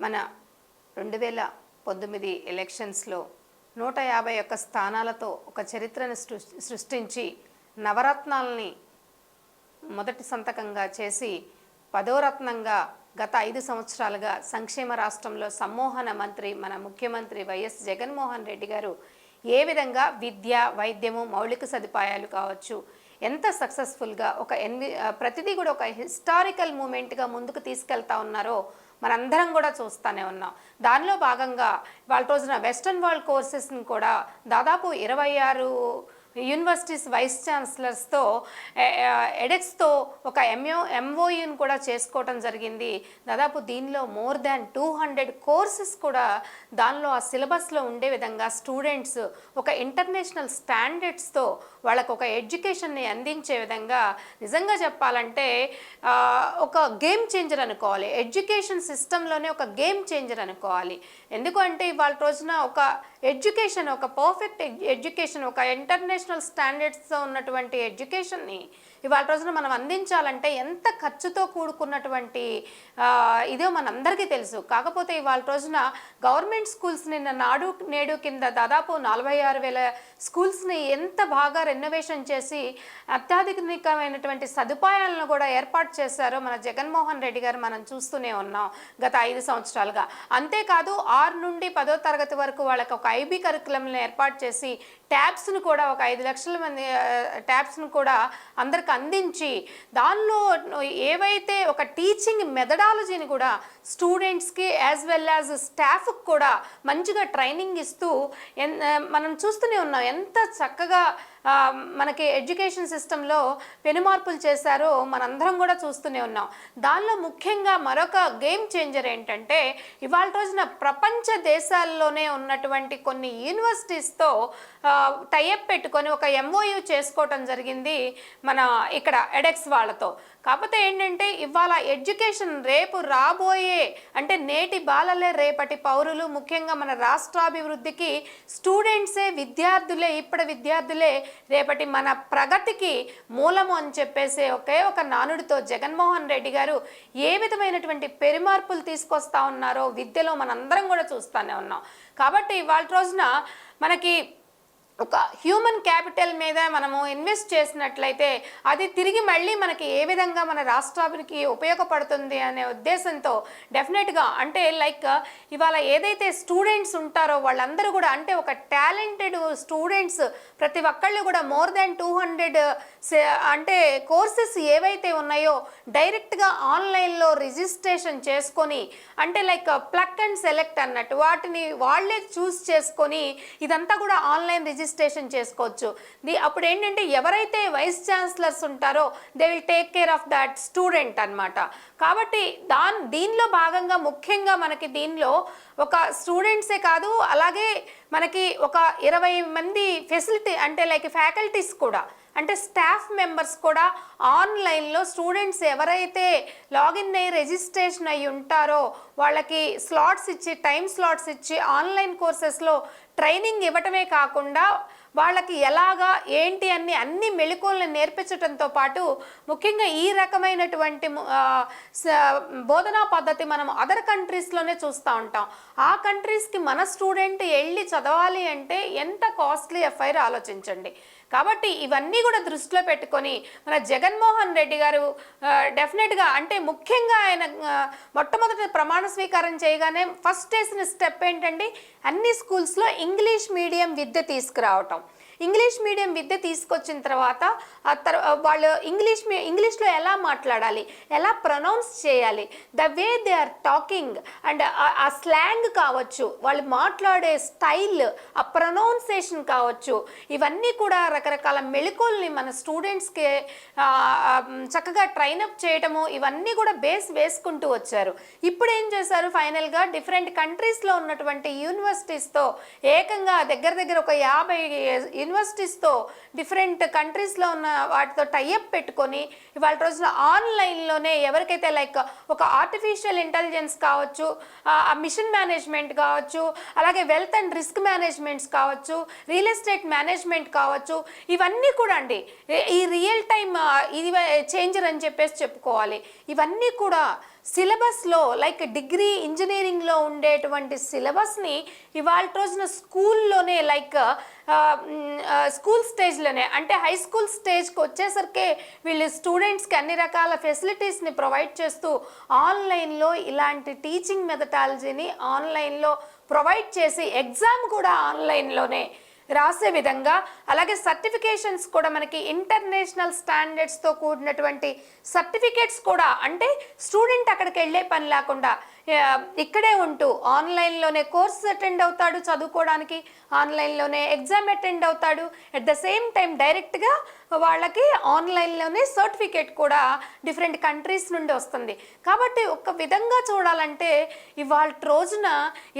మన రెండు వేల పంతొమ్మిది ఎలక్షన్స్లో నూట యాభై ఒక్క స్థానాలతో ఒక చరిత్రను సృ- సృష్టించి నవరత్నాలని మొదటి సంతకంగా చేసి పదోరత్నంగా గత ఐదు సంవత్సరాలుగా సంక్షేమ రాష్ట్రంలో సమ్మోహన మంత్రి మన ముఖ్యమంత్రి వైఎస్ జగన్మోహన్ రెడ్డి గారు ఏ విధంగా విద్య వైద్యము మౌలిక సదుపాయాలు కావచ్చు ఎంత సక్సెస్ఫుల్గా ఒక ఎన్వి ప్రతిదీ కూడా ఒక హిస్టారికల్ మూమెంట్గా ముందుకు తీసుకెళ్తా ఉన్నారో మనందరం కూడా చూస్తూనే ఉన్నాం. దానిలో భాగంగా వాళ్ళ రోజున వెస్ట్రన్ వరల్డ్ కోర్సెస్ని కూడా దాదాపు ఇరవై ఆరు యూనివర్సిటీస్ వైస్ ఛాన్సలర్స్తో ఎడెక్స్తో ఒక ఎంఓ ఎంఓయూని కూడా చేసుకోవటం జరిగింది. దాదాపు దీనిలో more than two hundred courses కూడా దానిలో ఆ సిలబస్లో ఉండే విధంగా స్టూడెంట్స్ ఒక ఇంటర్నేషనల్ స్టాండర్డ్స్తో వాళ్ళకు ఒక ఎడ్యుకేషన్ని అందించే విధంగా నిజంగా చెప్పాలంటే ఒక గేమ్ చేంజర్ అనుకోవాలి. ఎడ్యుకేషన్ సిస్టంలోనే ఒక గేమ్ చేంజర్ అనుకోవాలి. ఎందుకు అంటే ఇవాళ రోజున ఒక ఎడ్యుకేషన్ ఒక పర్ఫెక్ట్ ఎడ్యుకేషన్ ఒక ఇంటర్నేషనల్ స్టాండర్డ్స్తో ఉన్నటువంటి ఎడ్యుకేషన్ని ఇవాళ రోజున మనం అందించాలంటే ఎంత ఖర్చుతో కూడుకున్నటువంటి ఇదో మనందరికీ తెలుసు. కాకపోతే ఇవాళ రోజున గవర్నమెంట్ స్కూల్స్ నిన్న నాడు నేడు కింద దాదాపు నలభై ఆరు వేల స్కూల్స్ని ఎంత బాగా రెనోవేషన్ చేసి అత్యాధునికమైనటువంటి సదుపాయాలను కూడా ఏర్పాటు చేశారో మన జగన్మోహన్ రెడ్డి గారు మనం చూస్తూనే ఉన్నాం గత ఐదు సంవత్సరాలుగా. అంతేకాదు ఆరు నుండి పదో తరగతి వరకు వాళ్ళకి ఒక ఐబీ కరికులంను ఏర్పాటు చేసి ట్యాబ్స్ను కూడా ఒక ఐదు లక్షల మంది ట్యాబ్స్ను కూడా అందరికి అందించి దానిలో ఏవైతే ఒక టీచింగ్ మెథడాలజీని కూడా స్టూడెంట్స్కి యాజ్ వెల్ యాజ్ స్టాఫ్కి కూడా మంచిగా ట్రైనింగ్ ఇస్తూ ఎన్- మనం చూస్తూనే ఉన్నాం. ఎంత చక్కగా మనకి ఎడ్యుకేషన్ సిస్టంలో పెనుమార్పులు చేశారో మనందరం కూడా చూస్తూనే ఉన్నాం. దానిలో ముఖ్యంగా మరొక గేమ్ చేంజర్ ఏంటంటే ఇవాళ రోజున ప్రపంచ దేశాల్లోనే ఉన్నటువంటి కొన్ని యూనివర్సిటీస్తో టైఅప్ పెట్టుకొని ఒక ఎంఓయూ చేసుకోవటం జరిగింది మన ఇక్కడ ఎడెక్స్ వాళ్ళతో. కాకపోతే ఏంటంటే ఇవాళ ఎడ్యుకేషన్ రేపు రాబోయే అంటే నేటి బాలలే రేపటి పౌరులు ముఖ్యంగా మన రాష్ట్రాభివృద్ధికి స్టూడెంట్సే విద్యార్థులే ఇప్పటి విద్యార్థులే రేపటి మన ప్రగతికి మూలము అని చెప్పేసి ఒకే ఒక నానుడితో జగన్మోహన్ రెడ్డి గారు ఏ విధమైనటువంటి పెరుమార్పులు తీసుకొస్తా ఉన్నారో విద్యలో మనందరం కూడా చూస్తూనే ఉన్నాం. కాబట్టి ఇవాళ రోజున మనకి ఒక హ్యూమన్ క్యాపిటల్ మీద మనము ఇన్వెస్ట్ చేసినట్లయితే అది తిరిగి మళ్ళీ మనకి ఏ విధంగా మన రాష్ట్రానికి ఉపయోగపడుతుంది అనే ఉద్దేశంతో డెఫినెట్గా అంటే లైక్ ఇవాళ ఏదైతే స్టూడెంట్స్ ఉంటారో వాళ్ళందరూ కూడా అంటే ఒక టాలెంటెడ్ స్టూడెంట్స్ ప్రతి ఒక్కళ్ళు కూడా మోర్ దాన్ టూ హండ్రెడ్ అంటే కోర్సెస్ ఏవైతే ఉన్నాయో డైరెక్ట్గా ఆన్లైన్లో రిజిస్ట్రేషన్ చేసుకొని అంటే లైక్ ప్లక్ అండ్ సెలెక్ట్ అన్నట్టు వాటిని వాళ్ళే చూస్ చేసుకొని ఇదంతా కూడా ఆన్లైన్ రిజిస్ట్రేషన్ చేసుకోవచ్చు. ది అప్పుడు ఏంటంటే ఎవరైతే వైస్ ఛాన్సలర్స్ ఉంటారో they will take care of that student అన్నమాట. కాబట్టి దాన్ దీనిలో భాగంగా ముఖ్యంగా మనకి దీనిలో ఒక స్టూడెంట్సే కాదు అలాగే మనకి ఒక ఇరవై మంది ఫెసిలిటీ అంటే లైక్ ఫ్యాకల్టీస్ కూడా. అంటే స్టాఫ్ మెంబర్స్ కూడా ఆన్లైన్లో స్టూడెంట్స్ ఎవరైతే లాగిన్ అయ్యి రిజిస్ట్రేషన్ అయ్యి ఉంటారో వాళ్ళకి స్లాట్స్ ఇచ్చి టైం స్లాట్స్ ఇచ్చి ఆన్లైన్ కోర్సెస్లో ట్రైనింగ్ ఇవ్వటమే కాకుండా వాళ్ళకి ఎలాగా ఏంటి అన్ని అన్ని మెళుకులను నేర్పించడంతో పాటు ముఖ్యంగా ఈ రకమైనటువంటి బోధనా పద్ధతి మనం అదర్ కంట్రీస్లోనే చూస్తూ ఉంటాం. ఆ కంట్రీస్కి మన స్టూడెంట్ వెళ్ళి చదవాలి అంటే ఎంత కాస్ట్లీ ఎఫ్ఐఆర్ ఆలోచించండి. కాబట్టి ఇవన్నీ కూడా దృష్టిలో పెట్టుకొని మన జగన్మోహన్ రెడ్డి గారు డెఫినెట్గా అంటే ముఖ్యంగా ఆయన మొట్టమొదటి ప్రమాణ స్వీకారం చేయగానే ఫస్ట్ వేసిన స్టెప్ ఏంటండి అన్ని స్కూల్స్లో ఇంగ్లీష్ మీడియం విద్య తీసుకురావటం. ఇంగ్లీష్ మీడియం విద్య తీసుకొచ్చిన తర్వాత ఆ తర్వాత వాళ్ళు ఇంగ్లీష్ మీ ఇంగ్లీష్లో ఎలా మాట్లాడాలి ఎలా ప్రొనౌన్స్ చేయాలి the way they are talking and ఆ స్లాంగ్ కావచ్చు వాళ్ళు మాట్లాడే స్టైల్ ఆ ప్రొనౌన్సేషన్ కావచ్చు ఇవన్నీ కూడా రకరకాల మెళుకుల్ని మన స్టూడెంట్స్కి చక్కగా ట్రైన్ అప్ చేయటము ఇవన్నీ కూడా బేస్ వేసుకుంటూ వచ్చారు. ఇప్పుడు ఏం చేశారు ఫైనల్గా? డిఫరెంట్ కంట్రీస్లో ఉన్నటువంటి యూనివర్సిటీస్తో ఏకంగా దగ్గర దగ్గర ఒక యాభై యూనివర్సిటీస్తో డిఫరెంట్ కంట్రీస్లో ఉన్న వాటితో టైఅప్ పెట్టుకొని ఇవాళ రోజున ఆన్లైన్లోనే ఎవరికైతే లైక్ ఒక ఆర్టిఫిషియల్ ఇంటెలిజెన్స్ కావచ్చు ఆ మిషన్ మేనేజ్మెంట్ కావచ్చు అలాగే వెల్త్ అండ్ రిస్క్ మేనేజ్మెంట్స్ కావచ్చు రియల్ ఎస్టేట్ మేనేజ్మెంట్ కావచ్చు ఇవన్నీ కూడా అండి. ఈ రియల్ టైమ్ ఇది చేంజర్ అని చెప్పేసి చెప్పుకోవాలి. ఇవన్నీ కూడా సిలబస్లో లైక్ డిగ్రీ ఇంజనీరింగ్లో ఉండేటువంటి సిలబస్ని ఇవాళ రోజున స్కూల్లోనే లైక్ స్కూల్ స్టేజ్లోనే అంటే హై స్కూల్ స్టేజ్కి వచ్చేసరికి వీళ్ళు స్టూడెంట్స్కి అన్ని రకాల ఫెసిలిటీస్ని ప్రొవైడ్ చేస్తూ ఆన్లైన్లో ఇలాంటి టీచింగ్ మెథడాలజీని ఆన్లైన్లో ప్రొవైడ్ చేసి ఎగ్జామ్ కూడా ఆన్లైన్లోనే రాసే విధంగా అలాగే సర్టిఫికేషన్స్ కూడా మనకి ఇంటర్నేషనల్ స్టాండర్డ్స్తో కూడినటువంటి సర్టిఫికేట్స్ కూడా అంటే స్టూడెంట్ అక్కడికి వెళ్ళే పని లేకుండా ఇక్కడే ఉంటూ ఆన్లైన్లోనే కోర్స్ అటెండ్ అవుతాడు చదువుకోవడానికి ఆన్లైన్లోనే ఎగ్జామ్ అటెండ్ అవుతాడు. అట్ ద సేమ్ టైం డైరెక్ట్గా వాళ్ళకి ఆన్లైన్లోనే సర్టిఫికేట్ కూడా డిఫరెంట్ కంట్రీస్ నుండి వస్తుంది. కాబట్టి ఒక విధంగా చూడాలంటే ఇవాళ రోజున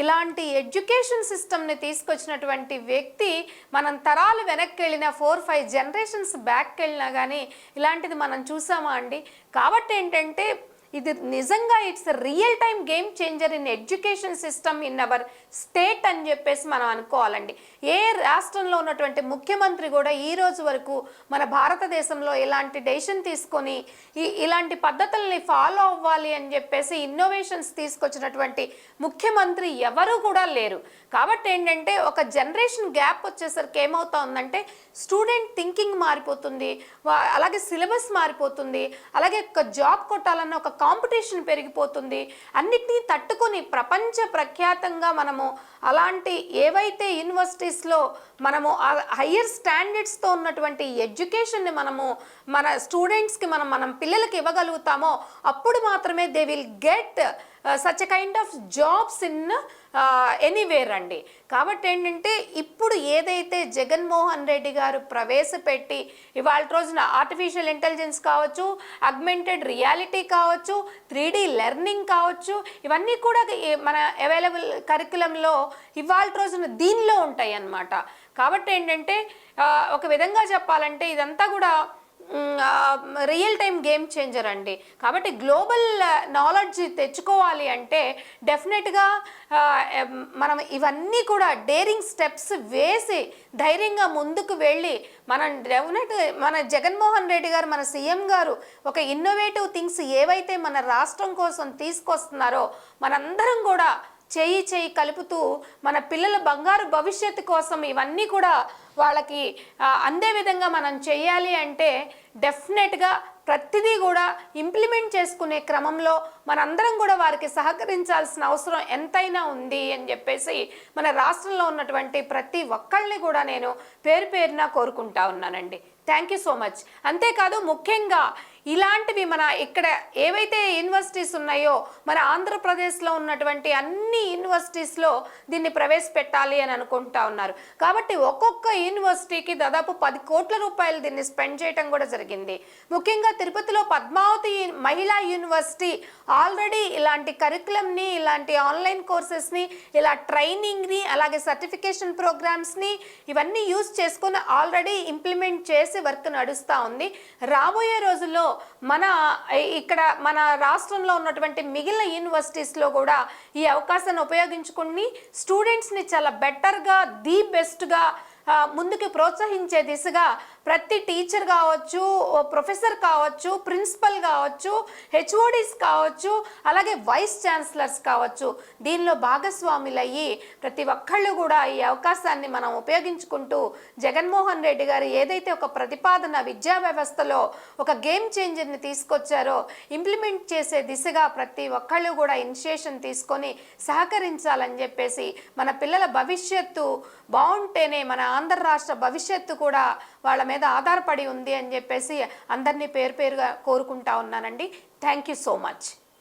ఇలాంటి ఎడ్యుకేషన్ సిస్టమ్ని తీసుకొచ్చినటువంటి వ్యక్తి మనం తరాలు వెనక్కి వెళ్ళిన ఫోర్ ఫైవ్ జనరేషన్స్ బ్యాక్కి వెళ్ళినా కానీ ఇలాంటిది మనం చూసామా అండి? కాబట్టి ఏంటంటే ఇది నిజంగా it's real time game changer in education system in our state అని చెప్పేసి మనం అనుకోవాలండి. ఏ రాష్ట్రంలో ఉన్నటువంటి ముఖ్యమంత్రి కూడా ఈ రోజు వరకు మన భారతదేశంలో ఇలాంటి డెసిషన్ తీసుకొని ఈ ఇలాంటి పద్ధతుల్ని ఫాలో అవ్వాలి అని చెప్పేసి ఇన్నోవేషన్స్ తీసుకొచ్చినటువంటి ముఖ్యమంత్రి ఎవరు కూడా లేరు. కాబట్టి ఏంటంటే ఒక జనరేషన్ గ్యాప్ వచ్చేసరికి ఏమవుతా ఉందంటే స్టూడెంట్ థింకింగ్ మారిపోతుంది అలాగే సిలబస్ మారిపోతుంది అలాగే ఒక జాబ్ కొట్టాలన్న ఒక కాంపిటీషన్ పెరిగిపోతుంది. అన్నిటినీ తట్టుకొని ప్రపంచ ప్రఖ్యాతంగా మనము అలాంటి ఏవైతే యూనివర్సిటీస్లో మనము హయ్యర్ స్టాండర్డ్స్తో ఉన్నటువంటి ఎడ్యుకేషన్ని మనము మన స్టూడెంట్స్కి మనం మనం పిల్లలకి ఇవ్వగలుగుతామో అప్పుడు మాత్రమే they will get such kind of jobs in anywhere అండి. కాబట్టి ఏంటంటే ఇప్పుడు ఏదైతే జగన్మోహన్ రెడ్డి గారు ప్రవేశపెట్టి ఇవాళ రోజున ఆర్టిఫిషియల్ ఇంటెలిజెన్స్ కావచ్చు అగ్మెంటెడ్ రియాలిటీ కావచ్చు త్రీ లెర్నింగ్ కావచ్చు ఇవన్నీ కూడా మన అవైలబుల్ కరికులంలో ఇవాళ రోజున దీనిలో ఉంటాయి అన్నమాట కాబట్టి ఏంటంటే ఒక విధంగా చెప్పాలంటే ఇదంతా కూడా రియల్ టైం గేమ్ చేంజర్ అండి. కాబట్టి గ్లోబల్ నాలెడ్జ్ uh, తెచ్చుకోవాలి అంటే డెఫినెట్గా మనం ఇవన్నీ కూడా డేరింగ్ స్టెప్స్ వేసి ధైర్యంగా ముందుకు వెళ్ళి మనం డెఫినెట్ మన జగన్మోహన్ రెడ్డి గారు మన సీఎం గారు ఒక ఇన్నోవేటివ్ థింగ్స్ ఏవైతే మన రాష్ట్రం కోసం తీసుకొస్తున్నారో మనందరం కూడా చేయి చేయి కలుపుతూ మన పిల్లల బంగారు భవిష్యత్తు కోసం ఇవన్నీ కూడా వాళ్ళకి అందే విధంగా మనం చేయాలి అంటే డెఫినెట్గా ప్రతిదీ కూడా ఇంప్లిమెంట్ చేసుకునే క్రమంలో మనందరం కూడా వారికి సహకరించాల్సిన అవసరం ఎంతైనా ఉంది అని చెప్పేసి మన రాష్ట్రంలో ఉన్నటువంటి ప్రతి ఒక్కళ్ళని కూడా నేను పేరు పేరున కోరుకుంటా ఉన్నానండి. థ్యాంక్ యూ సో మచ్ అంతేకాదు ముఖ్యంగా ఇలాంటివి మన ఇక్కడ ఏవైతే యూనివర్సిటీస్ ఉన్నాయో మన ఆంధ్రప్రదేశ్లో ఉన్నటువంటి అన్ని యూనివర్సిటీస్లో దీన్ని ప్రవేశపెట్టాలి అని అనుకుంటా ఉన్నారు. కాబట్టి ఒక్కొక్క యూనివర్సిటీకి దాదాపు పది కోట్ల రూపాయలు దీన్ని స్పెండ్ చేయడం కూడా జరిగింది. ముఖ్యంగా తిరుపతిలో పద్మావతి మహిళా యూనివర్సిటీ ఆల్రెడీ ఇలాంటి కరికులంని ఇలాంటి ఆన్లైన్ కోర్సెస్ని ఇలా ట్రైనింగ్ని అలాగే సర్టిఫికేషన్ ప్రోగ్రామ్స్ని ఇవన్నీ యూజ్ చేసుకుని ఆల్రెడీ ఇంప్లిమెంట్ చేసి వర్క్ నడుస్తూ ఉంది. రాబోయే రోజుల్లో మన ఇక్కడ మన రాష్ట్రంలో ఉన్నటువంటి మిగిలిన యూనివర్సిటీస్లో కూడా ఈ అవకాశాన్ని ఉపయోగించుకుని స్టూడెంట్స్ని చాలా బెటర్గా ది బెస్ట్గా ముందుకు ప్రోత్సహించే దిశగా ప్రతి టీచర్ కావచ్చు ప్రొఫెసర్ కావచ్చు ప్రిన్సిపల్ కావచ్చు హెచ్ఓడిస్ కావచ్చు అలాగే వైస్ ఛాన్సలర్స్ కావచ్చు. దీనిలో భాగస్వాములయ్యి ప్రతి ఒక్కళ్ళు కూడా ఈ అవకాశాన్ని మనం ఉపయోగించుకుంటూ జగన్మోహన్ రెడ్డి గారు ఏదైతే ఒక ప్రతిపాదన విద్యా వ్యవస్థలో ఒక గేమ్ చేంజర్ని తీసుకొచ్చారో ఇంప్లిమెంట్ చేసే దిశగా ప్రతి ఒక్కళ్ళు కూడా ఇనిషియేషన్ తీసుకొని సహకరించాలని చెప్పేసి మన పిల్లల భవిష్యత్తు బాగుంటేనే మన ఆంధ్ర రాష్ట్ర భవిష్యత్తు కూడా వాళ్ళ మీద ఆధారపడి ఉంది అని చెప్పేసి అందరినీ పేరు పేరుగా కోరుకుంటా ఉన్నానండి. Thank you so much